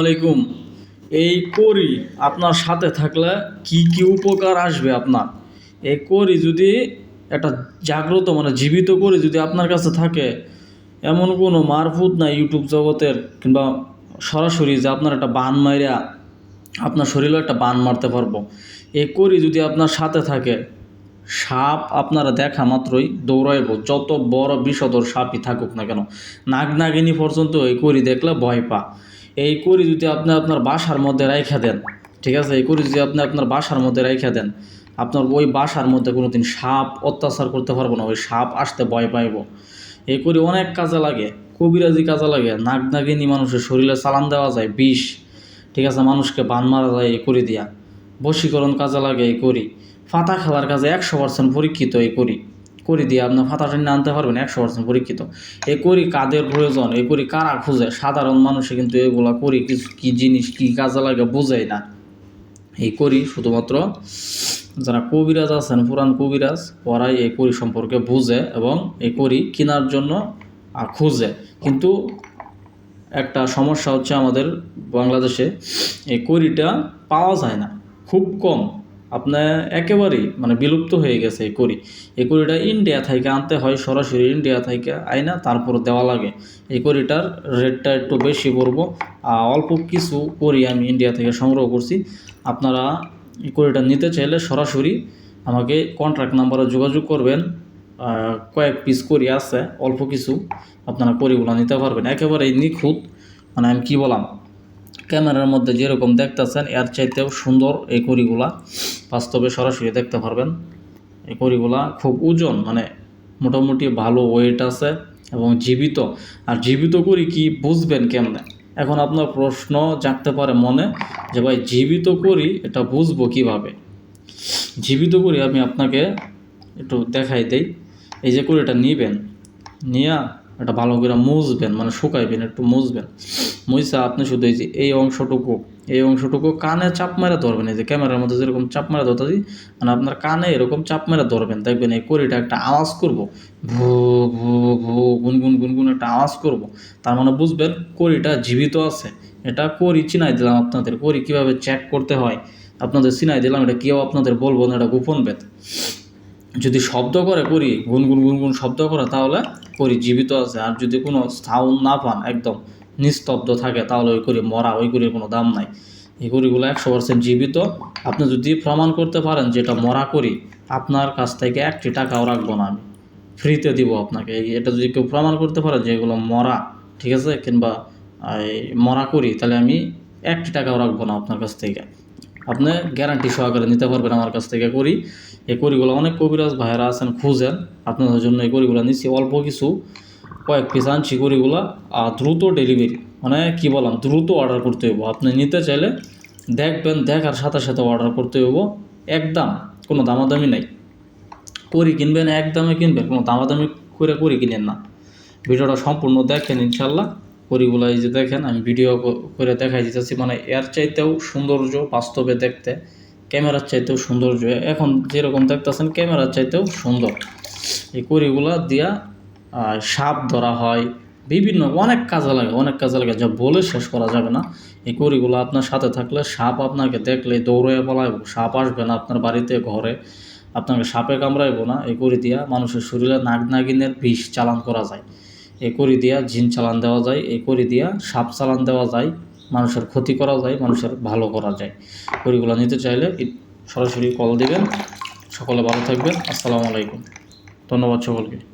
আলাইকুম। এই করি আপনার সাথে থাকলে কি কি উপকার আসবে আপনার? এই করি যদি একটা জাগ্রত মানে জীবিত করি যদি আপনার কাছে থাকে, এমন কোনো মারফুত না ইউটিউব জগতের কিংবা সরাসরি যে আপনার একটা বান মাইরা আপনার শরীরে একটা বান মারতে পারব। এই করি যদি আপনার সাথে থাকে, সাপ আপনারা দেখা মাত্রই দৌড়াইব। যত বড় বিষধর সাপই থাকুক না কেন নাগ নাগিনী পর্যন্ত এই করি দেখলে ভয় পা। এই করি যদি আপনি আপনার বাসার মধ্যে রাইখা দেন, ঠিক আছে? এই করি যদি আপনি আপনার বাসার মধ্যে রাইখা দেন, আপনার ওই বাসার মধ্যে কোনো দিন সাপ অত্যাচার করতে পারব না, ওই সাপ আসতে ভয় পাইব। এই করি অনেক কাজে লাগে, কবিরাজি কাজে লাগে। নাগ নাগিনী মানুষের শরীরে চালান দেওয়া যায়, বিষ, ঠিক আছে? মানুষকে বান মারা যায় এই করি দিয়া। বশীকরণ কাজে লাগে এই করি ফাতা খেলার কাজে একশো পার্সেন্ট পরীক্ষিত এই করি করি দিয়ে আপনার ফাতা টেনে আনতে পারবেন, একশো পার্সেন্ট পরীক্ষিত। এই করি কাদের প্রয়োজন এই করি কারা খুঁজে? সাধারণ মানুষে কিন্তু এগুলা করি, কিছু কী জিনিস, কী কাজে লাগে বোঝাই না। এই করি শুধুমাত্র যারা কবিরাজ আছেন, পুরান কবিরাজ, ওরাই এই করি সম্পর্কে বুঝে এবং এই করি কেনার জন্য খুঁজে। কিন্তু একটা সমস্যা হচ্ছে আমাদের বাংলাদেশে, এই করিটা পাওয়া যায় না, খুব কম। আপনার একেবারেই মানে বিলুপ্ত হয়ে গেছে এই কড়ি। এই কড়িটা ইন্ডিয়া থেকে আনতে হয়, সরাসরি ইন্ডিয়া থেকে আইনা তারপর দেওয়া লাগে। এই কড়িটার রেটটা একটু বেশি পড়ব। অল্প কিছু করি আমি ইন্ডিয়া থেকে সংগ্রহ করছি। আপনারা এই কড়িটা নিতে চাইলে সরাসরি আমাকে কন্ট্রাক্ট নাম্বারে যোগাযোগ করবেন। কয়েক পিস করি আছে, অল্প কিছু আপনারা করিগুলো নিতে পারবেন। একেবারেই নিখুঁত মানে আমি কী বললাম ক্যামেরার মধ্যে যেরকম দেখতেছেন, এর চাইতেও সুন্দর এই করিগুলা বাস্তবে সরাসরি দেখতে পারবেন। এই করিগুলা খুব ওজন মানে মোটামুটি ভালো ওয়েট আছে এবং জীবিত। আর জীবিত করি কি বুঝবেন কেমনে? এখন আপনার প্রশ্ন জাগতে পারে মনে যে, ভাই, জীবিত করি, এটা বুঝব কীভাবে? জীবিত করি আমি আপনাকে একটু দেখাই দেই। এই যে করে এটা নিবেন, নিয়া এটা ভালো করে মুছবেন মানে শুকাইবেন, একটু মুছবেন। মুইসা আপনি শুধু এই যে এই অংশটুকু এই অংশটুকু কানে চাপ মেরে ধরবেন। এই যে ক্যামেরার মধ্যে যেরকম চাপ মেরে ধরতেছি মানে আপনার কানে এরকম চাপ মেরে ধরবেন। দেখবেন এই কড়িটা একটা আওয়াজ করব, ভু ভু ভু গুনগুন গুনগুন একটা আওয়াজ করব। তার মানে বুঝবেন কড়িটা জীবিত আছে। এটা করি চিনাই দিলাম আপনাদের। করি কীভাবে চেক করতে হয়? আপনাদের চিনাই দিলাম, এটা কেউ আপনাদের বলব না, এটা গোপন বেদ। যদি শব্দ করে করি, গুনগুন গুনগুন শব্দ করে, তাহলে করি, জীবিত আছে। আর যদি কোনো সাউন্ড না পান, একদম নিস্তব্ধ থাকে, তাহলে ওই করি মরা, ওই করির কোনো দাম নাই। এই করিগুলো একশো পার্সেন্ট জীবিত। আপনি যদি প্রমাণ করতে পারেন যেটা মরা করি, আপনার কাছ থেকে একটি টাকাও রাখব না আমি। ফ্রিতে দিব আপনাকে। এটা যদি কেউ প্রমাণ করতে পারে যে এগুলো মরা, ঠিক আছে? কিংবা মরা করি, তাহলে আমি একটি টাকাও রাখব না আপনার কাছ থেকে। আপনি গ্যারান্টি সহকারে নিতে পারবেন আমার কাছ থেকে করি। এই করিগুলো অনেক কবিরাজ ভাইয়েরা আছেন, খুঁজেন। আপনাদের জন্য এই করিগুলো নিচ্ছি। অল্প কিছু, কয়েক পিস আনছি করিগুলো আর দ্রুত ডেলিভারি মানে কি বললাম? দ্রুত অর্ডার করতে হইব। আপনি নিতে চাইলে দেখবেন, দেখার সাথে সাথে অর্ডার করতে হইব। একদম কোনো দামাদামি নাই। করি কিনবেন এক দামে কিনবেন। কোনো দামাদামি করে করি কিনেন না। ভিডিওটা সম্পূর্ণ দেখেন ইনশাল্লাহ। করিগুলো এই যে দেখেন, আমি ভিডিও করে দেখাই দিতেছি। মানে এর চাইতেও সৌন্দর্য বাস্তবে দেখতে, ক্যামেরার চাইতেও সৌন্দর্য। এখন যেরকম দেখতেছেন, ক্যামেরার চাইতেও সুন্দর। এই করিগুলা দিয়া সাপ ধরা হয়, বিভিন্ন, অনেক কাজে লাগে, অনেক কাজে লাগে। যা বলে শেষ করা যাবে না। এই করিগুলো আপনার সাথে থাকলে সাপ আপনাকে দেখলে দৌড়ে পালাইব। সাপ আসবে না আপনার বাড়িতে, ঘরে। আপনাকে সাপে কামড়াইব না। এই করি দিয়া মানুষের শরীরে নাগ নাগিনের বিষ চালান করা যায়। এই করি দিয়া জিন চালান দেওয়া যায় এই করি দিয়া সাপ চালান দেওয়া যায়, মানুষের ক্ষতি করা যায়, মানুষের ভালো করা যায়। করিগুলো নিতে চাইলে সরাসরি কল দিবেন। সকলে ভালো থাকবেন। আসসালামু আলাইকুম। ধন্যবাদ সকলকে।